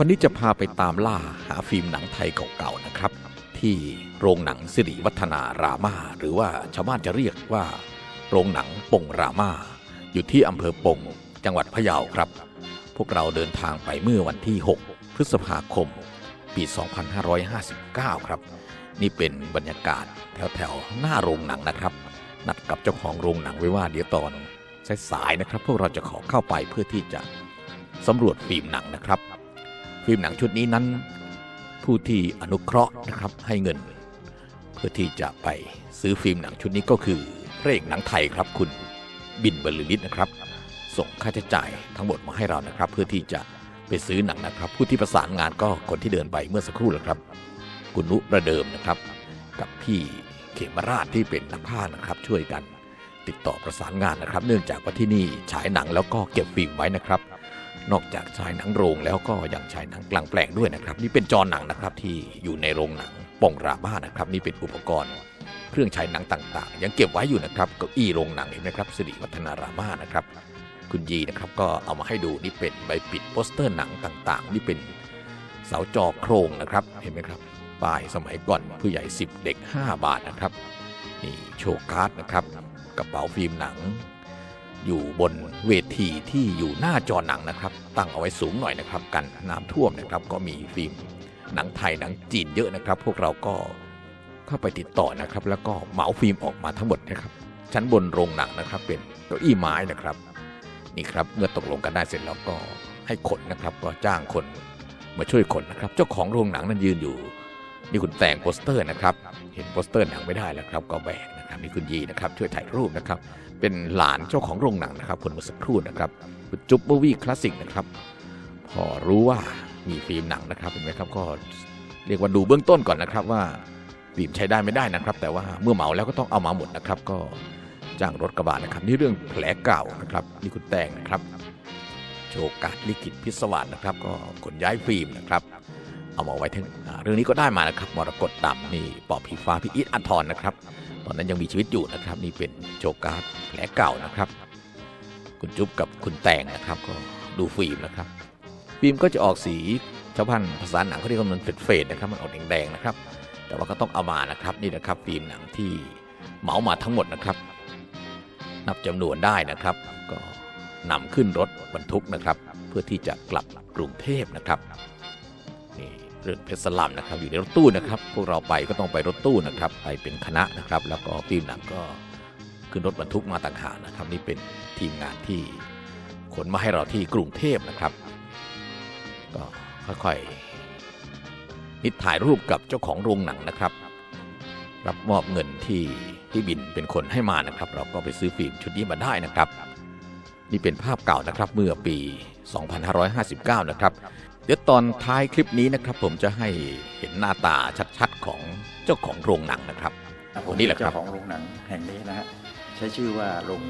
วันนี้จะพาไปตามล่าหาฟิล์มหนังไทยเก่าๆนะครับ ที่โรงหนังสิริวัฒนารามาหรือว่าชาวบ้านจะเรียกว่า โรงหนังปงรามาอยู่ที่อำเภอปงจังหวัดพะเยาครับ พวกเราเดินทางไปเมื่อวันที่ 6 พฤษภาคม ปี 2559 ครับ นี่เป็นบรรยากาศแถวๆหน้าโรงหนังนะครับ นัดกับเจ้าของโรงหนังไว้ว่าเดี๋ยวตอนสายๆนะครับ พวกเราจะขอเข้าไปเพื่อที่จะสำรวจฟิล์มหนังนะครับ ฟิล์มหนังชุดนี้นั้น ผู้ที่อนุเคราะห์นะครับให้เงิน เพื่อที่จะไปซื้อฟิล์มหนังชุดนี้ก็คือพระเอกหนังไทยครับ คุณบินบรรลือฤทธิ์นะครับ ส่งค่าใช้จ่ายทั้งหมดมาให้เรานะครับ เพื่อที่จะไปซื้อหนังนะครับ ผู้ที่ประสานงานก็คนที่เดินไปเมื่อสักครู่แหละครับ คุณนุประเดิมนะครับ กับพี่เขมราชที่เป็นนักพากย์นะครับ ช่วยกันติดต่อประสานงานนะครับ เนื่องจากว่าที่นี่ฉายหนังแล้วก็เก็บฟิล์มไว้นะครับ นอกจากฉายหนังโรงแล้วก็ยังฉายหนังกลางแปลงด้วยนะครับ นี่เป็นจอหนังนะครับที่อยู่ในโรงหนังปงราบ้านะครับ นี่เป็นอุปกรณ์ เครื่องฉายหนังต่างๆ ยังเก็บไว้อยู่นะครับเก้าอี้โรงหนังเห็นไหมครับสิริวัฒนารามานะครับ คุณยีนะครับก็เอามาให้ดูนี่เป็นใบปิดโปสเตอร์หนังต่างๆ นี่เป็นเสาจอโครงนะครับเห็นไหมครับป้ายสมัยก่อนผู้ใหญ่ 10 เด็ก 5 บาทนะครับนี่โชว์การ์ดนะครับกระเป๋าฟิล์มหนัง อยู่บนเวทีที่อยู่หน้าจอหนังนะครับ ตั้งเอาไว้สูงหน่อยนะครับ กันน้ำท่วมนะครับ ก็มีฟิล์มหนังไทยหนังจีนเยอะนะครับ พวกเราก็เข้าไปติดต่อนะครับ แล้วก็เหมาฟิล์มออกมาทั้งหมดนะครับ ชั้นบนโรงหนังนะครับ เป็นเก้าอี้ไม้นะครับ นี่ครับเมื่อตกลงกันได้เสร็จแล้วก็ให้ขนนะครับ ก็จ้างคนมาช่วยขนนะครับ เจ้าของโรงหนังนั้นยืนอยู่นี่คุณแต่งโปสเตอร์นะครับ เห็นโปสเตอร์หนังไม่ได้แล้วครับ ก็แบก นะมีคุณยีนะครับช่วยถ่ายรูปนะครับ เป็นหลานเจ้าของโรงหนังนะครับคนเมื่อสักครู่นะครับคุณจุ๊บมูวี่คลาสสิกนะครับ พอรู้ว่ามีฟิล์มหนังนะครับเห็นไหมครับก็เรียกว่าดูเบื้องต้นก่อนนะครับว่าฟิล์มใช้ได้ไม่ได้นะครับ แต่ว่าเมื่อเหมาแล้วก็ต้องเอามาหมดนะครับ ก็จ้างรถกระบะนะครับ นี่เรื่องแผลเก่านะครับนี่คุณแตงนะครับโชกาดลิขิตพิศวาสนะครับ ก็ขนย้ายฟิล์มนะครับ เอามาไว้ทั้งเรื่องนี้ก็ได้มานะครับมรกตดำนี่ปอบผีฟ้าพี่อิทอันทรนะครับ อนนั้นยังมีชีวิตอยู่นะครับ นี่เป็นโชการ์ดแผลเก่านะครับ คุณจุ๊บกับคุณแตงนะครับ ก็ดูฟิล์มนะครับ ฟิล์มก็จะออกสีชาวพันภาษาหนังเขาเรียกว่ามันเฟดๆนะครับ มันออกแดงๆนะครับ แต่ว่าก็ต้องเอามานะครับนี่นะครับ ฟิล์มหนังที่เหมามาทั้งหมดนะครับ นับจำนวนได้นะครับ ก็นำขึ้นรถบรรทุกนะครับ เพื่อที่จะกลับกรุงเทพนะครับนี่ เรือเพชรสลัมนะครับ อยู่ในรถตู้นะครับ พวกเราไปก็ต้องไปรถตู้นะครับ ไปเป็นคณะนะครับ แล้วก็ฟิล์มหนังก็ขึ้นรถบรรทุกมาต่างหากนะครับ นี่เป็นทีมงานที่ขนมาให้เราที่กรุงเทพนะครับ ก็ค่อยๆนิดถ่ายรูปกับเจ้าของโรงหนังนะครับ รับมอบเงินที่พี่บินเป็นคนให้มานะครับ เราก็ไปซื้อฟิล์มชุดนี้มาได้นะครับ นี่เป็นภาพเก่านะครับเมื่อปี 2559 นะครับ เดี๋ยวตอนท้ายคลิปนี้นะครับ ผมจะให้เห็นหน้าตาชัดๆของเจ้าของโรงหนังนะครับผมนี่แหละครับเจ้าของโรงหนังแห่งนี้นะฮะใช้ชื่อว่าโรง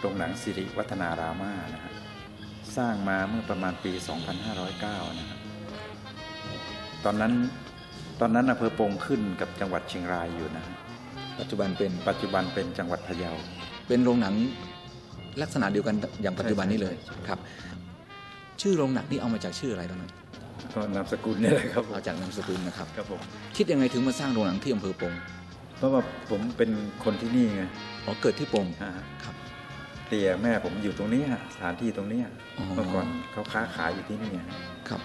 โรงหนังสิริวัฒนารามานะฮะสร้างมาเมื่อประมาณปี 2509 นะฮะตอนนั้นตอนนั้นอำเภอปงขึ้นกับจังหวัดเชียงรายอยู่นะปัจจุบันเป็นปัจจุบันเป็นจังหวัดพะเยา เป็นโรงหนังลักษณะเดียวกันอย่างปัจจุบันนี้เลยครับ ชื่อโรงหนังนี่เอามาจากชื่ออะไรตอนนั้นก็นามสกุลนี่แหละครับผมเอาจากนามสกุลนะครับ ครับผมคิดยังไงถึงมาสร้างโรงหนังที่อำเภอปงเพราะว่าผมเป็นคนที่นี่ไงอ๋อเกิดที่ปงฮะครับ เตี่ยแม่ผมอยู่ตรงนี้ฮะสถานที่ตรงนี้ฮะอ๋อ เมื่อก่อนเขาค้าขายอยู่ที่นี่ฮะครับ